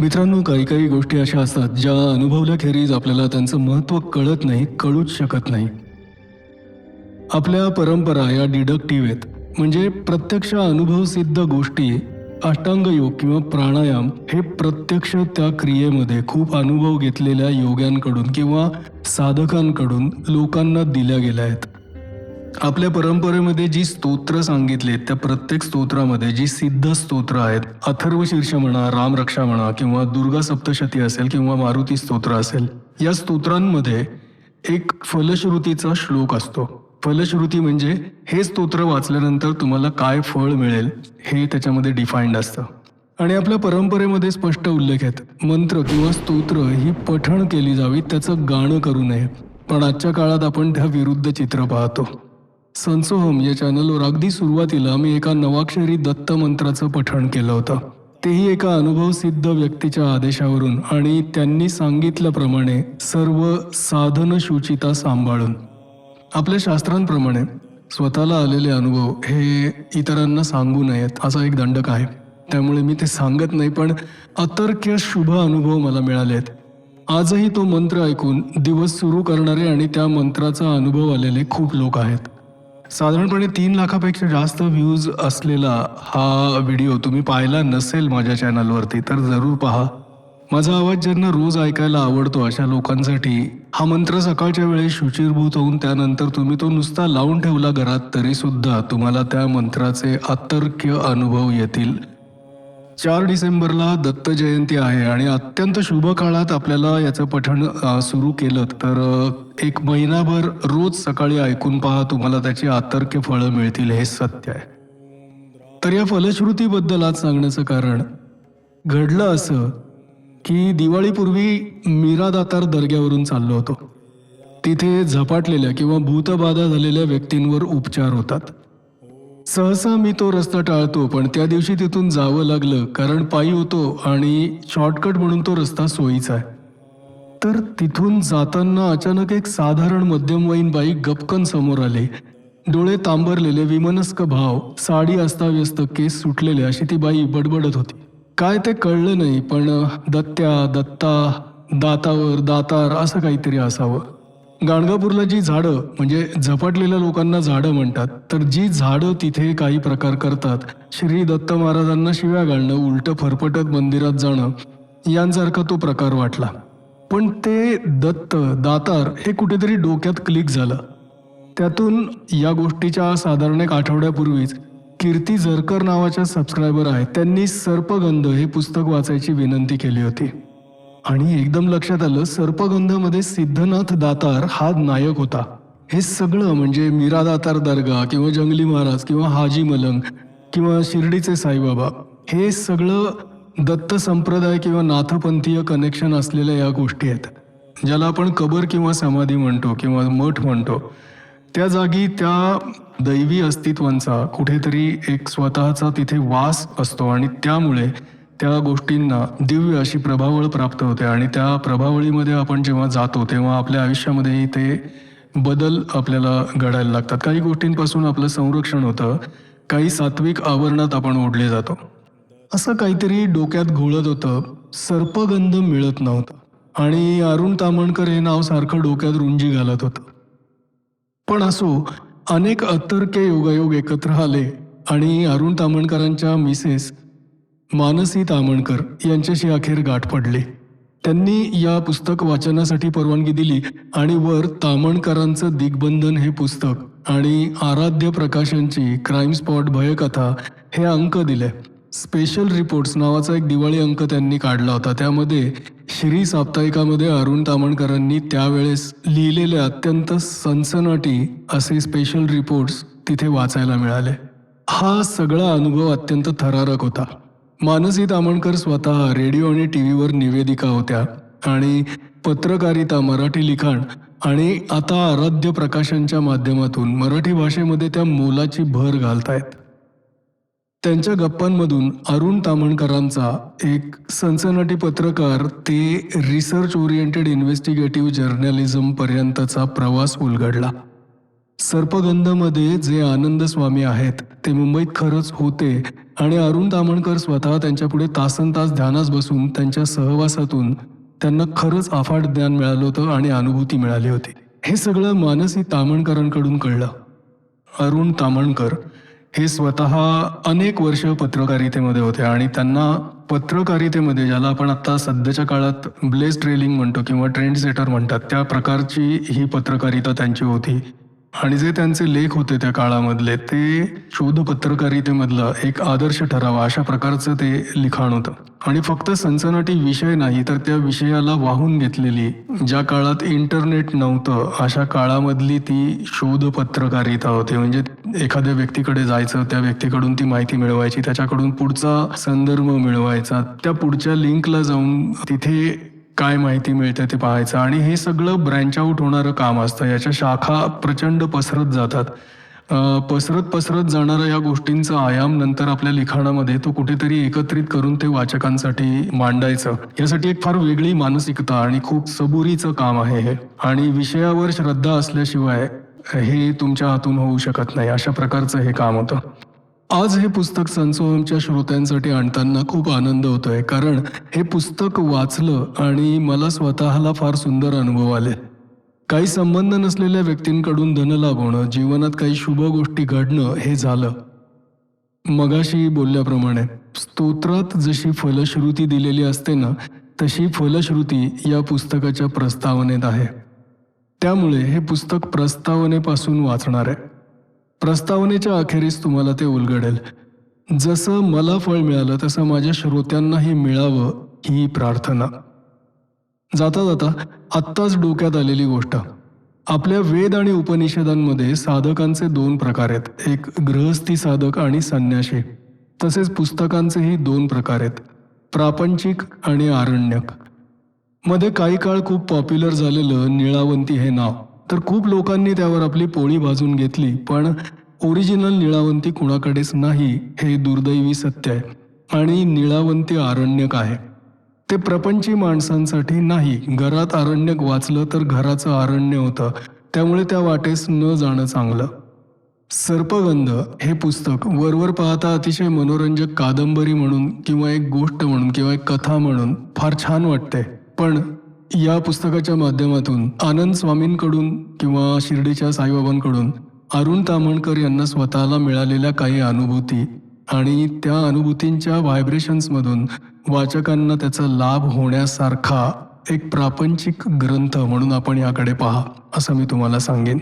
मित्रांनो काही काही गोष्टी अशा असतात ज्या अनुभवल्याखेरीज आपल्याला त्यांचं महत्त्व कळत नाही कळूच शकत नाही. आपल्या परंपरा या डिडक्टिव्ह आहेत म्हणजे प्रत्यक्ष अनुभवसिद्ध गोष्टी अष्टांग योग किंवा प्राणायाम हे प्रत्यक्ष त्या क्रियेमध्ये खूप अनुभव घेतलेल्या योग्यांकडून किंवा साधकांकडून लोकांना दिल्या गेल्या आहेत. आपल्या परंपरेमध्ये जी स्तोत्र सांगितली त्या प्रत्येक स्तोत्रामध्ये जी सिद्ध स्तोत्र आहेत अथर्व शीर्ष म्हणा रामरक्षा म्हणा किंवा दुर्गा सप्तशती असेल किंवा मारुती स्तोत्र असेल या स्तोत्रांमध्ये एक फलश्रुतीचा श्लोक असतो. फलश्रुती म्हणजे हे स्तोत्र वाचल्यानंतर तुम्हाला काय फळ मिळेल हे त्याच्यामध्ये डिफाईंड असतं. आणि आपल्या परंपरेमध्ये स्पष्ट उल्लेख आहेत. मंत्र किंवा स्तोत्र ही पठण केली जावी त्याचं गाणं करू नये पण आजच्या काळात आपण त्या विरुद्ध चित्र पाहतो. संसोहम या चॅनलवर अगदी सुरुवातीला मी एका नवाक्षरी दत्त मंत्राचं पठण केलं होतं. तेही एका अनुभवसिद्ध व्यक्तीच्या आदेशावरून आणि त्यांनी सांगितल्याप्रमाणे सर्व साधन शुचिता सांभाळून. आपल्या शास्त्रांप्रमाणे स्वतःला आलेले अनुभव हे इतरांना सांगू नयेत असा एक दंडक आहे. त्यामुळे मी ते सांगत नाही पण अतर्क्य शुभ अनुभव मला मिळाले आहेत. आजही तो मंत्र ऐकून दिवस सुरू करणारे आणि त्या मंत्राचा अनुभव आलेले खूप लोक आहेत. साधारणपणे तीन लाखापेक्षा जास्त व्ह्यूज असलेला हा व्हिडिओ तुम्ही पाहिला नसेल माझ्या चॅनलवरती तर जरूर पहा. माझा आवाज ज्यांना रोज ऐकायला आवडतो अशा लोकांसाठी हा मंत्र सकाळच्या वेळेस शुचिरभूत होऊन त्यानंतर तुम्ही तो नुसता लावून ठेवला घरात तरी सुद्धा तुम्हाला त्या मंत्राचे अतर्क्य अनुभव येतील. चार डिसेंबरला दत्त जयंती आहे आणि अत्यंत शुभ काळात आपल्याला याचं पठण सुरू केलं. तर एक महिनाभर रोज सकाळी ऐकून पहा तुम्हाला त्याची आतर्क्य फळं मिळतील हे सत्य आहे. तर या फलश्रुतीबद्दल आज सांगण्याचं कारण घडलं असं की दिवाळीपूर्वी मीरा दातार दर्ग्यावरून चाललो होतो. तिथे झपाटलेल्या किंवा भूतबाधा झालेल्या व्यक्तींवर उपचार होतात. सहसा मी तो रस्ता टाळतो पण त्या दिवशी तिथून जावं लागलं कारण पायी होतो आणि शॉर्टकट म्हणून तो रस्ता सोयीचा आहे. तर तिथून जाताना अचानक एक साधारण मध्यमवयीन बाई गपकन समोर आले. डोळे तांबरलेले विमनस्क भाव साडी अस्ताव्यस्त केस सुटलेले अशी ती बाई बडबडत होती. काय ते कळलं नाही पण दत्त्या दत्ता दातावर दातार असं काहीतरी असावं. गाणगापूरला जी झाडं म्हणजे झपाटलेल्या लोकांना झाडं म्हणतात तर जी झाडं तिथे काही प्रकार करतात. श्री दत्त महाराजांना शिव्या घालणं उलटं फरफटत मंदिरात जाणं यांसारखा तो प्रकार वाटला. पण ते दत्त दातार हे कुठेतरी डोक्यात क्लिक झालं. त्यातून या गोष्टीच्या साधारण एक आठवड्यापूर्वीच कीर्ती झरकर नावाच्या सबस्क्रायबर आहेत. त्यांनी सर्पगंध हे पुस्तक वाचायची विनंती केली होती. आणि एकदम लक्षात आलं सर्पगंधमध्ये सिद्धनाथ दातार हा नायक होता. हे सगळं म्हणजे मीरा दातार दर्गा किंवा जंगली महाराज किंवा हाजी मलंग किंवा शिर्डीचे साईबाबा हे सगळं दत्त संप्रदाय किंवा नाथपंथीय कनेक्शन असलेल्या या गोष्टी आहेत. ज्याला आपण कबर किंवा समाधी म्हणतो किंवा मठ म्हणतो. त्या जागी त्या दैवी अस्तित्वांचा कुठेतरी एक स्वतःचा तिथे वास असतो आणि त्यामुळे त्या गोष्टींना दिव्य अशी प्रभावळ प्राप्त होते आणि त्या प्रभावळीमध्ये आपण जेव्हा जातो तेव्हा आपल्या आयुष्यामध्येही ते बदल आपल्याला घडायला लागतात. काही गोष्टींपासून आपलं संरक्षण होतं. काही सात्विक आवरणात आपण ओढले जातो. असं काहीतरी डोक्यात घोळत होतं. सर्पगंध मिळत नव्हतं. आणि अरुण तामणकर हे नाव सारखं डोक्यात रुंजी घालत होतं. पण असो अनेक अतर्के योगायोग एकत्र आले आणि अरुण तामणकरांच्या मिसेस मानसी तामणकर यांच्याशी अखेर गाठ पडली. त्यांनी या पुस्तक वाचनासाठी परवानगी दिली आणि वर तामणकरांचं दिग्बंधन हे पुस्तक आणि आराध्य प्रकाशनची क्राईम स्पॉट भयकथा हे अंक दिले. स्पेशल रिपोर्ट्स नावाचा एक दिवाळी अंक त्यांनी काढला होता. त्यामध्ये श्री साप्ताहिकामध्ये अरुण तामणकरांनी त्यावेळेस लिहिलेले अत्यंत सनसनाटी असे स्पेशल रिपोर्ट्स तिथे वाचायला मिळाले. हा सगळा अनुभव अत्यंत थरारक होता. मानसी तामणकर स्वतः रेडिओ आणि टी व्हीवर निवेदिका होत्या आणि पत्रकारिता मराठी लिखाण आणि आता आराध्य प्रकाशनच्या माध्यमातून मराठी भाषेमध्ये त्या मोलाची भर घालतायत. त्यांच्या गप्पांमधून अरुण तामणकरांचा एक सनसनाटी पत्रकार ते रिसर्च ओरिएंटेड इन्व्हेस्टिगेटिव्ह जर्नलिझमपर्यंतचा प्रवास उलगडला. सर्पगंधमध्ये जे आनंद स्वामी आहेत ते मुंबईत खरंच होते आणि अरुण तामणकर स्वतः त्यांच्यापुढे तासन तास ध्यानास बसून त्यांच्या सहवासातून त्यांना खरंच अफाट ज्ञान मिळालं होतं आणि अनुभूती मिळाली होती. हे सगळं मानसी तामणकरांकडून कळलं. अरुण तामणकर हे स्वतः अनेक वर्ष पत्रकारितेमध्ये होते आणि त्यांना पत्रकारितेमध्ये ज्याला आपण आता सध्याच्या काळात ब्लेस ट्रेलिंग म्हणतो किंवा ट्रेंड सेटर म्हणतात त्या प्रकारची ही पत्रकारिता त्यांची होती. आणि जे त्यांचे लेख होते त्या काळामधले ते शोध पत्रकारितेमधलं एक आदर्श ठरावा अशा प्रकारचं ते लिखाण होतं. आणि फक्त सनसनाटी विषय नाही तर त्या विषयाला वाहून घेतलेली ज्या काळात इंटरनेट नव्हतं अशा काळामधली ती शोध पत्रकारिता होती. म्हणजे एखाद्या व्यक्तीकडे जायचं त्या व्यक्तीकडून ती माहिती मिळवायची त्याच्याकडून पुढचा संदर्भ मिळवायचा त्या पुढच्या लिंकला जाऊन तिथे काय माहिती मिळते ते पाहायचं. आणि हे सगळं ब्रँच आऊट होणारं काम असतं. याच्या शाखा प्रचंड पसरत जातात. पसरत पसरत जाणाऱ्या या गोष्टींचा आयाम नंतर आपल्या लिखाणामध्ये तो कुठेतरी एकत्रित करून ते वाचकांसाठी मांडायचं. यासाठी एक फार वेगळी मानसिकता आणि खूप सबुरीचं काम आहे हे. आणि विषयावर श्रद्धा असल्याशिवाय हे तुमच्या हातून होऊ शकत नाही. अशा प्रकारचं हे काम होतं. आज हे पुस्तक सनसोहमच्या श्रोत्यांसाठी आणताना खूप आनंद होतोय कारण हे पुस्तक वाचलं आणि मला स्वतःला फार सुंदर अनुभव आले. काही संबंध नसलेल्या व्यक्तींकडून धनलाभ होणं जीवनात काही शुभ गोष्टी घडणं हे झालं. मगाशी बोलल्याप्रमाणे स्तोत्रात जशी फलश्रुती दिलेली असते ना तशी फलश्रुती या पुस्तकाच्या प्रस्तावनेत आहे. त्यामुळे हे पुस्तक प्रस्तावनेपासून वाचणार आहे. प्रस्तावनेच्या अखेरीस तुम्हाला ते उलगडेल. जसं मला फळ मिळालं तसं माझ्या श्रोत्यांनाही मिळावं ही प्रार्थना. जाता जाता आत्ताच डोक्यात आलेली गोष्ट. आपल्या वेद आणि उपनिषदांमध्ये साधकांचे दोन प्रकार आहेत. एक गृहस्थी साधक आणि संन्यासी तसेच पुस्तकांचेही दोन प्रकार आहेत. प्रापंचिक आणि आरण्यक. मध्ये काही काळ खूप पॉप्युलर झालेलं निळावंती हे नाव. तर खूप लोकांनी त्यावर आपली पोळी भाजून घेतली पण ओरिजिनल निळावंती कुणाकडेच नाही हे दुर्दैवी सत्य आहे. आणि निळावंती आरण्यक आहे. ते प्रपंची माणसांसाठी नाही घरात आरण्यक वाचलं तर घराचं आरण्य होतं त्यामुळे त्या वाटेस न जाणं चांगलं. सर्पगंध हे पुस्तक वरवर पाहता अतिशय मनोरंजक कादंबरी म्हणून किंवा एक गोष्ट म्हणून किंवा एक कथा म्हणून फार छान वाटते. पण या पुस्तकाच्या माध्यमातून आनंद स्वामींकडून किंवा शिर्डीच्या साईबाबांकडून अरुण तामणकर यांना स्वतःला मिळालेल्या काही अनुभूती आणि त्या अनुभूतींच्या व्हायब्रेशन्समधून वाचकांना त्याचा लाभ होण्यासारखा एक प्रापंचिक ग्रंथ म्हणून आपण याकडे पहा असं मी तुम्हाला सांगेन.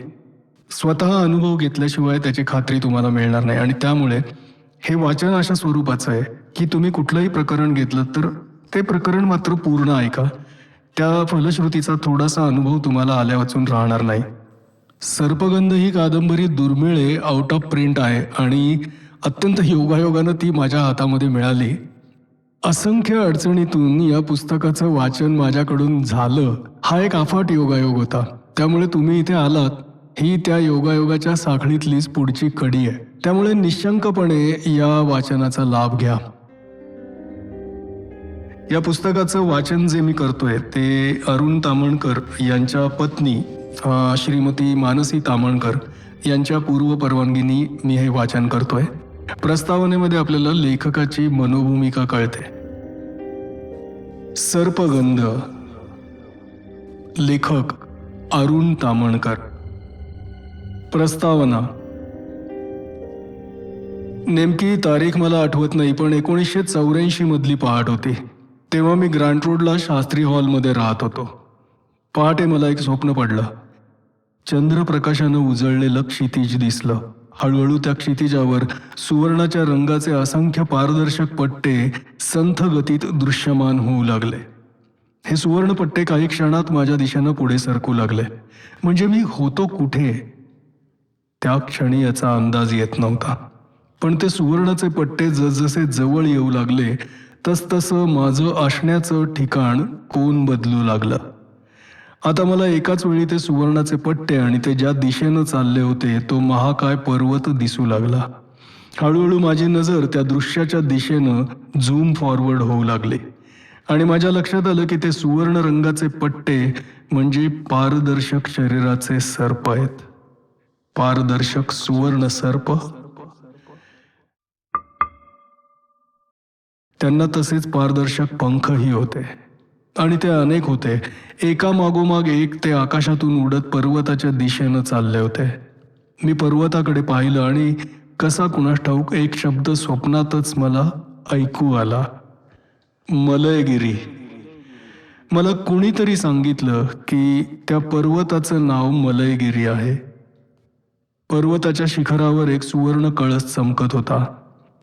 स्वतः अनुभव घेतल्याशिवाय त्याची खात्री तुम्हाला मिळणार नाही आणि त्यामुळे हे वाचन अशा स्वरूपाचं आहे की तुम्ही कुठलंही प्रकरण घेतलं तर ते प्रकरण मात्र पूर्ण ऐका. त्या फलश्रुतीचा थोडासा अनुभव तुम्हाला आल्या वाचून राहणार नाही. सर्पगंध ही कादंबरी दुर्मिळे आउट ऑफ प्रिंट आहे आणि अत्यंत योगायोगानं ती माझ्या हातामध्ये मिळाली. असंख्य अडचणीतून या पुस्तकाचं वाचन माझ्याकडून झालं. हा एक अफाट योगायोग होता. त्यामुळे तुम्ही इथे आलात. ही त्या योगायोगाच्या साखळीतलीच पुढची कडी आहे. त्यामुळे निशंकपणे या वाचनाचा लाभ घ्या. या पुस्तकाचं वाचन जे मी करतोय ते अरुण तामणकर यांच्या पत्नी श्रीमती मानसी तामणकर यांच्या पूर्व परवानगीनी मी हे वाचन करतोय. प्रस्तावनेमध्ये आपल्याला लेखकाची मनोभूमिका कळते. सर्पगंध. लेखक अरुण तामणकर. प्रस्तावना. नेमकी तारीख मला आठवत नाही पण एकोणीसशे चौऱ्याऐंशी मधली पहाट होती. तेव्हा मी ग्रँट रोडला शास्त्री हॉलमध्ये राहत होतो. पहाटे मला एक स्वप्न पडलं. चंद्रप्रकाशानं उजळलेलं क्षितिज दिसलं. हळूहळू त्या क्षितिजावर सुवर्णाच्या रंगाचे असंख्य पारदर्शक पट्टे संथ गतीत दृश्यमान होऊ लागले. हे सुवर्ण पट्टे काही क्षणात माझ्या दिशेनं पुढे सरकू लागले. म्हणजे मी होतो कुठे? त्या क्षणी याचा अंदाज येत नव्हता. पण ते सुवर्णाचे पट्टे जसजसे जवळ येऊ लागले तसतसं माझं असण्याचं ठिकाण कोण बदलू लागलं? आता मला एकाच वेळी ते सुवर्णाचे पट्टे आणि ते ज्या दिशेनं चालले होते तो महाकाय पर्वत दिसू लागला. हळूहळू माझी नजर त्या दृश्याच्या दिशेनं झूम फॉरवर्ड होऊ लागली. आणि माझ्या लक्षात आलं की ते सुवर्ण रंगाचे पट्टे म्हणजे पारदर्शक शरीराचे सर्प आहेत. पारदर्शक सुवर्ण सर्प? त्यांना तसेच पारदर्शक पंखही होते. आणि ते अनेक होते. एका मागोमाग एक ते आकाशातून उडत पर्वताच्या दिशेनं चालले होते. मी पर्वताकडे पाहिलं आणि कसा कुणास ठाऊक एक शब्द स्वप्नातच मला ऐकू आला. मलयगिरी. मला कुणीतरी सांगितलं की त्या पर्वताचं नाव मलयगिरी आहे. पर्वताच्या शिखरावर एक सुवर्ण कळस चमकत होता.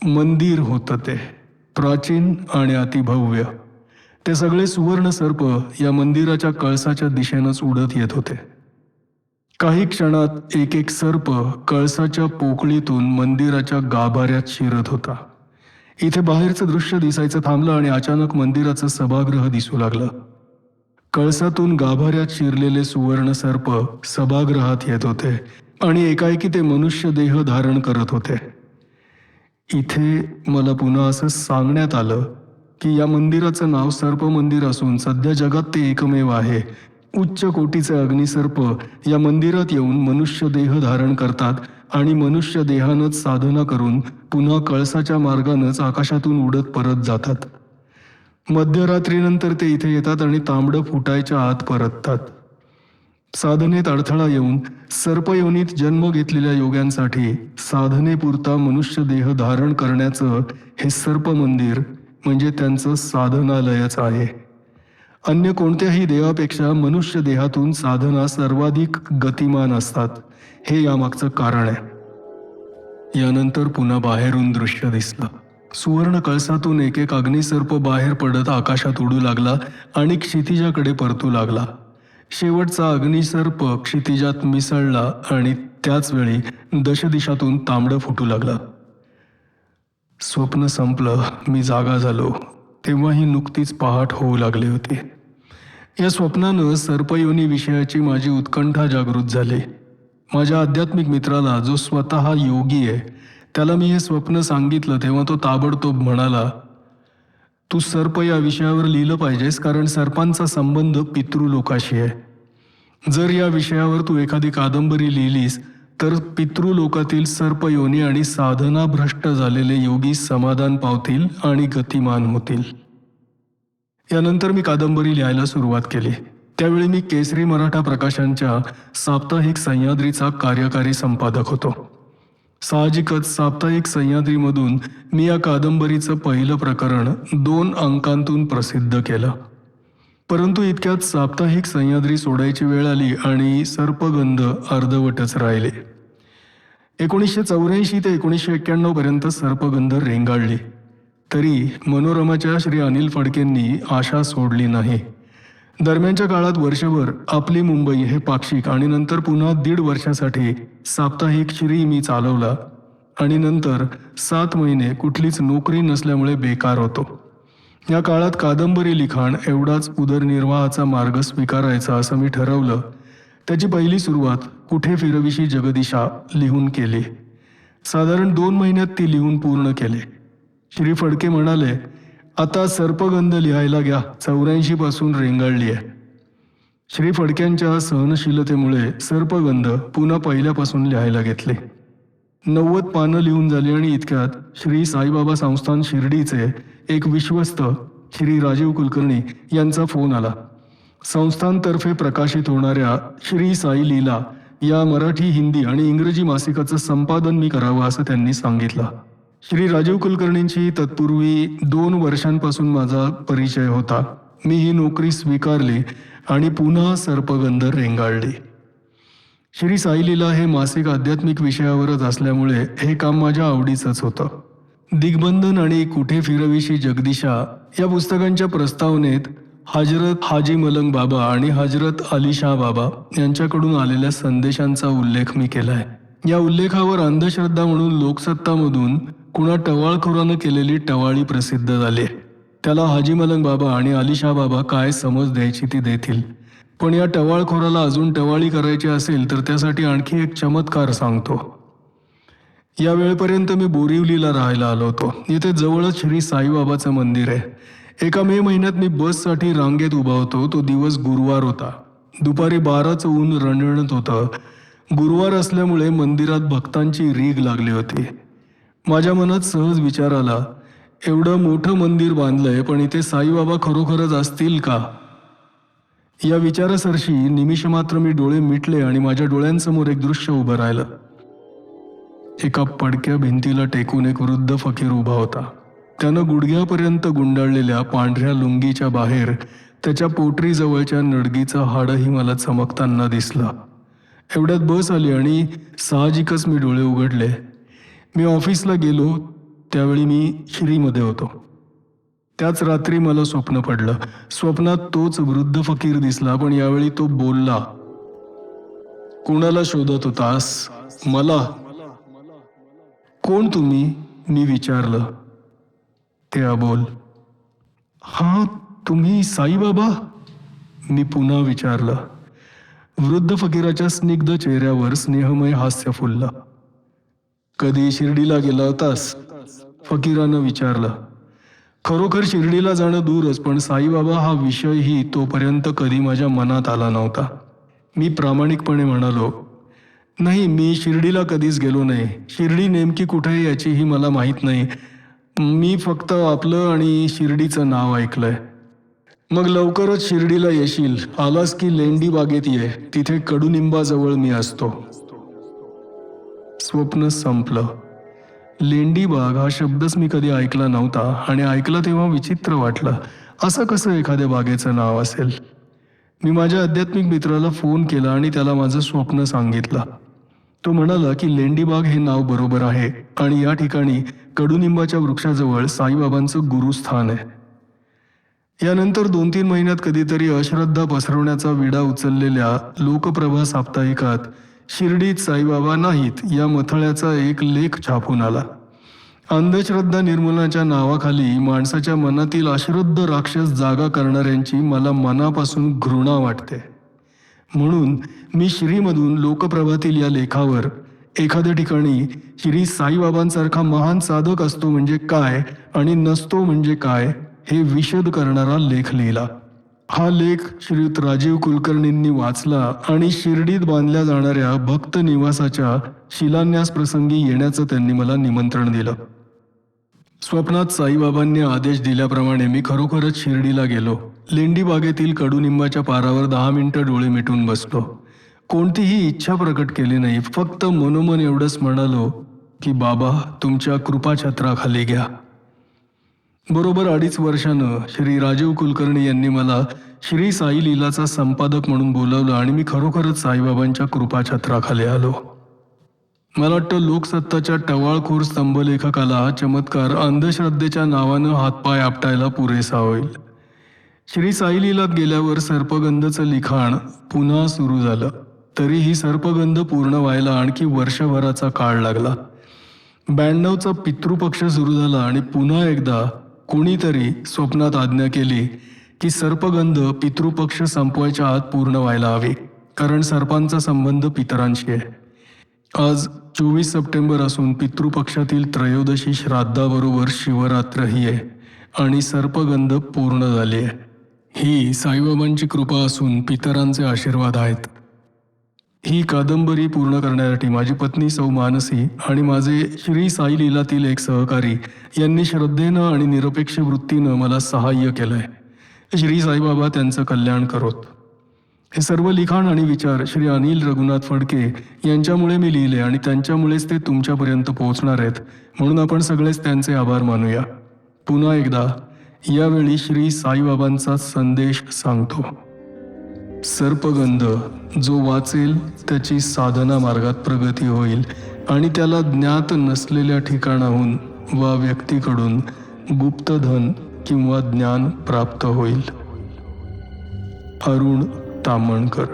मंदिर होतं ते. प्राचीन आणि अतिभव्य. ते सगळे सुवर्ण सर्प या मंदिराच्या कळसाच्या दिशेनंच उडत येत होते. काही क्षणात एक एक सर्प कळसाच्या पोकळीतून मंदिराच्या गाभाऱ्यात शिरत होता. इथे बाहेरचं दृश्य दिसायचं थांबलं आणि अचानक मंदिराचं सभागृह दिसू लागलं. कळसातून गाभाऱ्यात शिरलेले सुवर्ण सर्प सभागृहात येत होते आणि एकाएकी ते मनुष्य देह धारण करत होते. इथे मला पुन्हा असं सांगण्यात आलं की या मंदिराचं नाव सर्प मंदिर असून सध्या जगात ते एकमेव आहे. उच्च कोटीचे अग्निसर्प या मंदिरात येऊन मनुष्य देह धारण करतात आणि मनुष्य देहानंच साधना करून पुन्हा कळसाच्या मार्गानंच आकाशातून उडत परत जातात. मध्यरात्रीनंतर ते इथे येतात आणि तांबडं फुटायच्या आत परततात. साधनेत अडथळा येऊन सर्पयोनीत जन्म घेतलेल्या योग्यांसाठी साधनेपुरता मनुष्य देह धारण करण्याचं हे सर्प मंदिर म्हणजे त्यांचं साधनालयच आहे. अन्य कोणत्याही देवापेक्षा मनुष्य देहातून साधना सर्वाधिक गतिमान असतात हे यामागचं कारण आहे. यानंतर पुन्हा बाहेरून दृश्य दिसलं. सुवर्ण कळसातून एक एक अग्निसर्प बाहेर पडत आकाशात उडू लागला आणि क्षितिजाकडे परतू लागला. शेवटचा अग्निसर्प क्षितिजात मिसळला आणि त्याच वेळी दशदिशातून तांबडं फुटू लागला. स्वप्न संपलं मी जागा झालो. तेव्हाही नुकतीच पहाट होऊ लागली होती. या स्वप्नानं सर्पयोनी विषयाची माझी उत्कंठा जागृत झाली. माझ्या आध्यात्मिक मित्राला जो स्वतः योगी आहे त्याला मी हे स्वप्न सांगितलं तेव्हा तो ताबडतोब म्हणाला तू सर्प या विषयावर लिहिलं पाहिजेस कारण सर्पांचा संबंध पितृलोकाशी आहे. जर या विषयावर तू एखादी कादंबरी लिहिलीस तर पितृलोकातील सर्पयोनी आणि साधना भ्रष्ट झालेले योगी समाधान पावतील आणि गतिमान होतील. यानंतर मी कादंबरी लिहायला सुरुवात केली. त्यावेळी मी केसरी मराठा प्रकाशनच्या साप्ताहिक सह्याद्रीचा कार्यकारी संपादक होतो. साहजिकच साप्ताहिक सह्याद्रीमधून मी या कादंबरीचं पहिलं प्रकरण दोन अंकांतून प्रसिद्ध केलं. परंतु इतक्यात साप्ताहिक सह्याद्री सोडायची वेळ आली आणि सर्पगंध अर्धवटच राहिले. एकोणीसशे चौऱ्याऐंशी ते एकोणीसशे एक्क्याण्णव पर्यंत सर्पगंध रेंगाळली. तरी मनोरमाच्या श्री अनिल फडकेंनी आशा सोडली नाही. दरम्यानच्या काळात वर्षभर आपली मुंबई हे पाक्षिक आणि नंतर पुन्हा दीड वर्षासाठी साप्ताहिक श्री मी चालवला आणि नंतर सात महिने कुठलीच नोकरी नसल्यामुळे बेकार होतो. या काळात कादंबरी लिखाण एवढाच उदरनिर्वाहाचा मार्ग स्वीकारायचा असं मी ठरवलं. त्याची पहिली सुरुवात कुठे फिरविशी जगदिशा लिहून केली. साधारण दोन महिन्यात ती लिहून पूर्ण केले. श्री फडके म्हणाले आता सर्पगंध लिहायला घ्या. चौऱ्याऐंशी पासून रेंगाळली आहे श्री फडक्यांच्या सहनशीलतेमुळे सर्पगंध पुन्हा पहिल्यापासून लिहायला घेतले. नव्वद पानं लिहून झाली आणि इतक्यात श्री साईबाबा संस्थान शिर्डीचे एक विश्वस्त श्री राजीव कुलकर्णी यांचा फोन आला. संस्थांतर्फे प्रकाशित होणाऱ्या श्री साई लीला या मराठी हिंदी आणि इंग्रजी मासिकाचं संपादन मी करावं असं त्यांनी सांगितलं. श्री राजीव कुलकर्णींची तत्पूर्वी दोन वर्षांपासून माझा परिचय होता. मी ही नोकरी स्वीकारली आणि पुन्हा सर्पगंध रेंगाळली. श्री साईलीला हे मासिक आध्यात्मिक विषयावरच असल्यामुळे हे काम माझ्या आवडीचंच होतं. दिग्बंधन आणि कुठे फिरविशी जगदिशा या पुस्तकांच्या प्रस्तावनेत हजरत हाजी मलंग बाबा आणि हजरत अलीशाह बाबा यांच्याकडून आलेल्या संदेशांचा उल्लेख मी केला आहे या उल्लेखावर अंधश्रद्धा म्हणून लोकसत्तामधून कुणा टवाळखोरानं केलेली टवाळी प्रसिद्ध झाली. त्याला हाजी मलंग बाबा आणि आलिशा बाबा काय समज द्यायची ती देतील. पण या टवाळखोराला अजून टवाळी करायची असेल तर त्यासाठी आणखी एक चमत्कार सांगतो. या वेळपर्यंत मी बोरिवलीला राहायला आलो होतो. इथे जवळच श्री साईबाबाचं मंदिर आहे. एका मे महिन्यात मी बससाठी रांगेत उभा होतो. तो दिवस गुरुवार होता. दुपारी बाराचं ऊन रणरणत होतं. गुरुवार असल्यामुळे मंदिरात भक्तांची रीग लागली होती. माझ्या मनात सहज विचार आला एवढं मोठं मंदिर बांधलंय पण इथे साईबाबा खरोखरच असतील का? या विचारासरशी निमिषमात्र मी डोळे मिटले आणि माझ्या डोळ्यांसमोर एक दृश्य उभं राहिलं. एका पडक्या भिंतीला टेकून एक वृद्ध फकीर उभा होता. त्यानं गुडघ्यापर्यंत गुंडाळलेल्या पांढऱ्या लुंगीच्या बाहेर त्याच्या पोटरीजवळच्या नडगीचं हाडही मला चमकताना दिसलं. एवढ्यात बस आली आणि साहजिकच मी डोळे उघडले. मी ऑफिसला गेलो त्यावेळी मी श्रीमध्ये होतो. त्याच रात्री मला स्वप्न पडलं. स्वप्नात तोच वृद्ध फकीर दिसला पण यावेळी तो बोलला. कोणाला शोधत होतास? मला. कोण तुम्ही? मी विचारलं. ते अबोल हा तुम्ही साईबाबा? मी पुन्हा विचारलं. वृद्ध फकीराच्या स्निग्ध चेहऱ्यावर स्नेहमय हास्य फुललं. कधी शिर्डीला गेला होतास? फकीरानं विचारलं. खरोखर शिर्डीला जाणं दूरच पण साईबाबा हा विषयही तोपर्यंत कधी माझ्या मनात आला नव्हता. मी प्रामाणिकपणे म्हणालो नाही मी शिर्डीला कधीच गेलो नाही. शिर्डी नेमकी कुठे आहे याचीही मला माहीत नाही. मी फक्त आपलं आणि शिर्डीचं नाव ऐकलंय. मग लवकरच शिर्डीला येशील. आलास की लेंडी बागेत ये. तिथे कडुनिंबाजवळ मी असतो. स्वप्न संपलं. लेंडी बाग हा शब्दच मी कधी ऐकला नव्हता आणि ऐकला तेव्हा विचित्र वाटलं. असं कसं एखाद्या बागेचं नाव असेल? मी माझ्या आध्यात्मिक मित्राला फोन केला आणि त्याला माझं स्वप्न सांगितलं. तो म्हणाला की लेंडीबाग हे नाव बरोबर आहे आणि या ठिकाणी कडुनिंबाच्या वृक्षाजवळ साईबाबांचं गुरुस्थान आहे. यानंतर दोन तीन महिन्यात कधीतरी अश्रद्धा पसरवण्याचा विडा उचललेल्या लोकप्रभा साप्ताहिकात शिर्डीत साईबाबा नाहीत या मथळ्याचा एक लेख छापून आला. अंधश्रद्धा निर्मूलनाच्या नावाखाली माणसाच्या मनातील अश्रद्ध राक्षस जागा करणाऱ्यांची मला मनापासून घृणा वाटते. म्हणून मी श्रीमधून लोकप्रभातील या लेखावर एखाद्या ठिकाणी श्री साईबाबांसारखा महान साधक असतो म्हणजे काय आणि नसतो म्हणजे काय हे विशद करणारा लेख लिहिला. हा लेख श्रीयुत राजीव कुलकर्णींनी वाचला आणि शिर्डीत बांधल्या जाणाऱ्या भक्त निवासाच्या शिलान्यास प्रसंगी येण्याचं त्यांनी मला निमंत्रण दिलं. स्वप्नात साईबाबांनी आदेश दिल्याप्रमाणे मी खरोखरच शिर्डीला गेलो. लेंडी बागेतील कडुनिंबाच्या पारावर दहा मिनिटं डोळे मिटून बसलो. कोणतीही इच्छा प्रकट केली नाही. फक्त मनोमन एवढंच म्हणालो की बाबा तुमच्या कृपाछत्राखाली घ्या. बरोबर अडीच वर्षानं श्री राजीव कुलकर्णी यांनी मला श्री साई लीलाचा संपादक म्हणून बोलावलं आणि मी खरोखरच साईबाबांच्या कृपाछत्राखाली आलो. मला वाटतं लोकसत्ताच्या टवाळखोर स्तंभलेखकाला हा चमत्कार अंधश्रद्धेच्या नावानं हातपाय आपटायला पुरेसा होईल. श्री साई लीलात गेल्यावर सर्पगंधचं लिखाण पुन्हा सुरू झालं. तरीही सर्पगंध पूर्ण व्हायला आणखी वर्षभराचा काळ लागला. ब्याण्णवचा पितृपक्ष सुरू झाला आणि पुन्हा एकदा कुणीतरी स्वप्नात आज्ञा केली की सर्पगंध पितृपक्ष संपवायच्या आत पूर्ण व्हायला हवी कारण सर्पांचा संबंध पितरांशी आहे. आज चोवीस सप्टेंबर असून पितृपक्षातील त्रयोदशी श्राद्धाबरोबर शिवरात्रही आहे आणि सर्पगंध पूर्ण झाली आहे. ही साईबाबांची कृपा असून पितरांचे आशीर्वाद आहेत. ही कादंबरी पूर्ण करण्यासाठी माझी पत्नी सौ मानसी आणि माझे श्री साई लीलातील एक सहकारी यांनी श्रद्धेनं आणि निरपेक्ष वृत्तीनं मला सहाय्य केलंय. श्री साईबाबा त्यांचं कल्याण करोत. हे सर्व लिखाण आणि विचार श्री अनिल रघुनाथ फडके यांच्यामुळे मी लिहिले आणि त्यांच्यामुळेच ते तुमच्यापर्यंत पोहोचणार आहेत म्हणून आपण सगळेच त्यांचे आभार मानूया. पुन्हा एकदा यावेळी श्री साईबाबांचा संदेश सांगतो. सर्पगंध जो वाचेल त्याची साधना मार्गात प्रगती होईल आणि त्याला ज्ञात नसलेल्या ठिकाणाहून वा व्यक्तीकडून गुप्तधन किंवा ज्ञान प्राप्त होईल. अरुण तामणकर